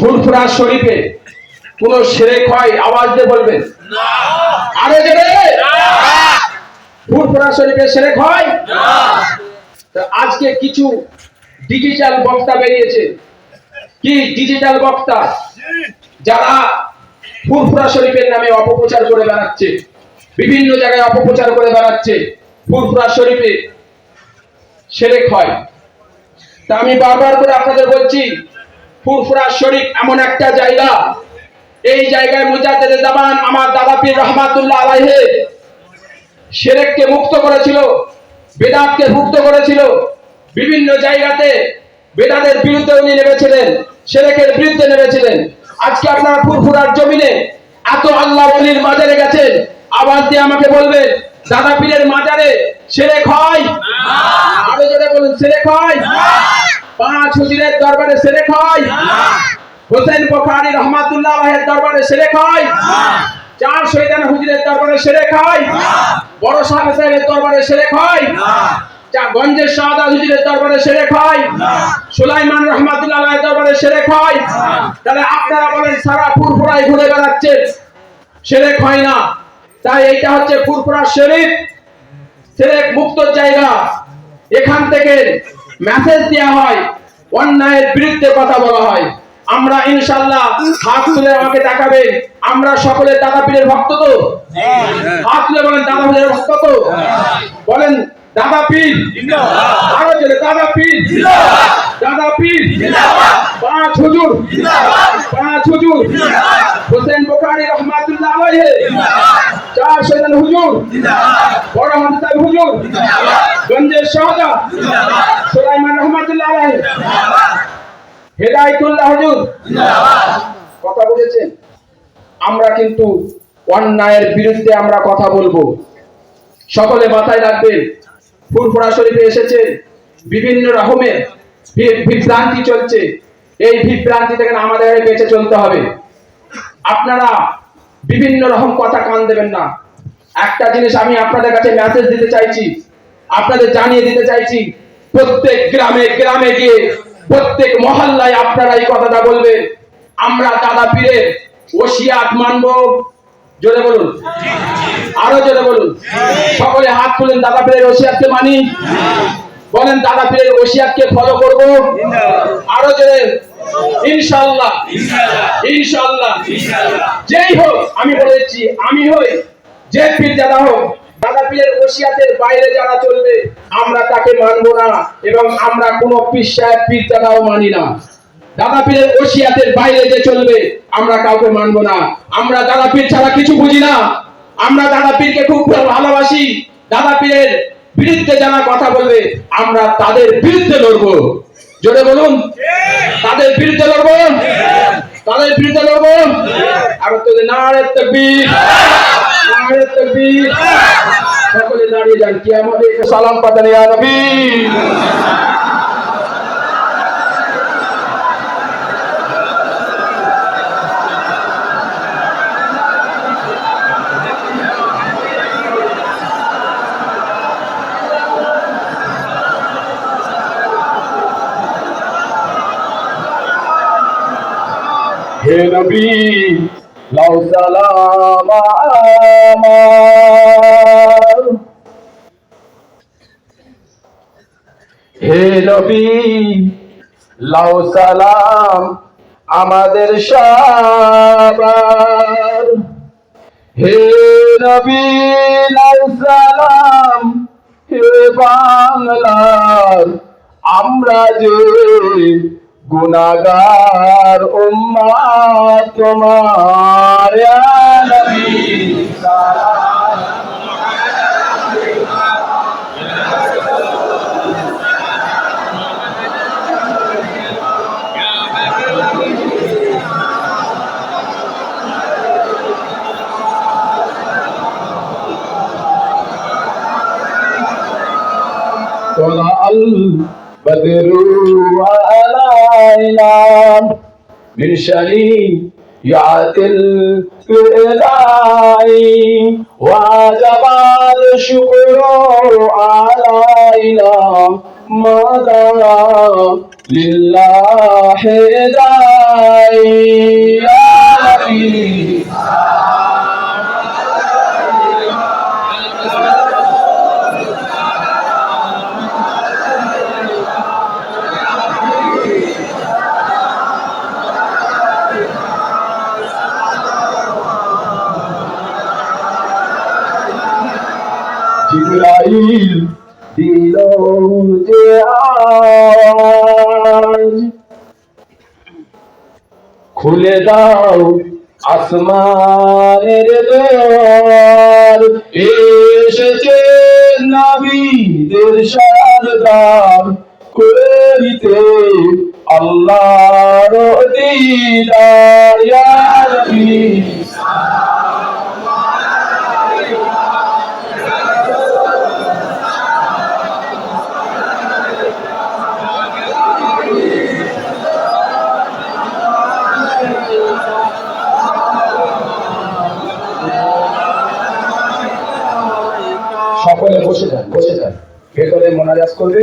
ফুরফুরা শরীফে কোন সেরেক হয়, আওয়াজ দিয়ে বলবেন। আরে জোরে? ফুরফুরা শরীফে সেরেক হয়? আজকে কিছু ডিজিটাল বক্তা বেরিয়েছে। কি ডিজিটাল বক্তা? যারা ফুরফুরা শরীফের নামে অপপ্রচার করে বেড়াচ্ছে, বিভিন্ন জায়গায় অপপ্রচার করে বেড়াচ্ছে, ফুরফুরা শরীফে সেরেক হয়। তা আমি বারবার করে আপনাদের বলছি ফুরফুরা শরীফ এমন একটা জায়গা। এই জায়গায় মুজাদ্দেদ জামান আমার দাদা পীর রহমাতুল্লাহ আলাইহে সেরেককে মুক্ত করেছিল, বেদাতকে মুক্ত করেছিল। বিভিন্ন জায়গাতে বেদাতের বিরুদ্ধে উনি নেমেছিলেন, সেরেকের বিরুদ্ধে নেমেছিলেন। আজকে আপনারা ফুরফুরার জমিনে এত আল্লাহ অলির মাজারে গেছেন আবার দিয়ে আমাকে বলবেন, দাদা পীরের মাজারে সেরেক হয়। আরও জোরে বলুন, সেরেক হয়। পাঁচ হুজুরের দরবারে সেরেক হয়। হোসেন বোখারি রহমাতুল্লাহ আলাইহির দরবারে সেরেক হয়। চার শহীদান হুজুরের দরবারে সেরেক হয়। বড় সাহেব সাহেবের দরবারে সেরেক হয়। চা গঞ্জের শাহাদা হুজুরের দরবারে সেরেক হয়। সুলাইমান রহমাতুল্লাহ আলাইহির দরবারে সেরেক হয়। তাহলে আপনারা বলেন, সারা ফুরফুরায় ঘুরে বেড়াচ্ছেন সেরেক হয় না। তাই এইটা হচ্ছে ফুরফুরা শরীফ। সেরেক মুক্ত জায়গা। এখান থেকে মেসেজ দেওয়া হয়, অন্যায়ের বিরুদ্ধে কথা বলা হয়। আমরা ইনশাল্লাহ হাত তুলে আমাকে দেখাবেন আমরা সকলে দাদা পীরের ভক্ত তো? হাত তুলে বলেন, দাদা পীরের ভক্ত তো? বলেন, দাদা পীর। আরও জোরে, দাদা পীর। দাদা পীর। পাঁচ হুজুর। পাঁচ হুজুর। হোসেন বোখারি রহমাতুল্লাহ আলাইহি। হুজুর। বড় হুজুর। গঞ্জের শাহদা। সুলাইমান রহমাতুল্লাহ হুজুর। কথা বলেছেন আমরা কিন্তু অন্যায়ের বিরুদ্ধে আমরা কথা বলব। সকলে মাথায় রাখবেন ফুরফুরা শরীফে এসেছে। বিভিন্ন রকমের বিভ্রান্তি চলছে। এই বিভ্রান্তি থেকে আমাদের বেঁচে চলতে হবে। আপনারা বিভিন্ন রকম কথা কান দেবেন না। একটা জিনিস আমি আপনাদের কাছে মেসেজ দিতে চাইছি, আপনাদের জানিয়ে দিতে চাইছি, প্রত্যেক গ্রামে গ্রামে গিয়ে, প্রত্যেক মহল্লায় আপনারা এই কথাটা বলবেন। আমরা দাদা পীরের ওসিয়াত মানবো। জোরে বলুন। আরও জোরে বলুন। সকলে হাত তুলেন দাদা পীরের ওসিয়াতকে মানি। বলেন, দাদা পীরের ওসিয়াতকে ফলো করব। আরও জোরে। ইনশাআল্লাহ। ইনশাআল্লাহ। যেই হোক, আমি বলেছি আমি হই যে পীর দাদা হোক, দাদা পীরের ওসিয়াতের বাইরে যারা চলবে, আমরা তাকে মানবো না এবং আমরা কোনো পীর সাহেব, পীর দাদাও মানি না। দাদা পীরের ওসিয়াতের বাইরে যে চলবে, আমরা কাউকে মানবো না। আমরা দাদা পীর ছাড়া কিছু বুঝি না। আমরা দাদা পীরকে খুব ভালোবাসি। দাদা পীরের বিরুদ্ধে যারা কথা বলবে, আমরা তাদের বিরুদ্ধে লড়বো। জোরে বলুন। তাদের বিরুদ্ধে লড়বো। তাদের বিরুদ্ধে লড়বো। আর তো নারে তকবীর নারে তকবীর। সকলে দাঁড়িয়ে যান কি আমাদের সালাম পাতান ইয়া নবী হে নবী লাউ সালাম হে নবী সালাম আমাদের সবার। হে নবী, লাউ সালাম হে বাংলার আমরা যে গুনাগার উম্মাত তোমার ইয়া নবী। بدروا علينا من شريعة الإله وجب على ما دار لله داعي দিল যে আজ খুলে দাও আসমানের দ্বার এসেছে নবীদের সরদার করিতে আল্লাহর দিদার। ইয়া সকলে বসে যান বসে যান। ভেতরে মোনাজাত করবে।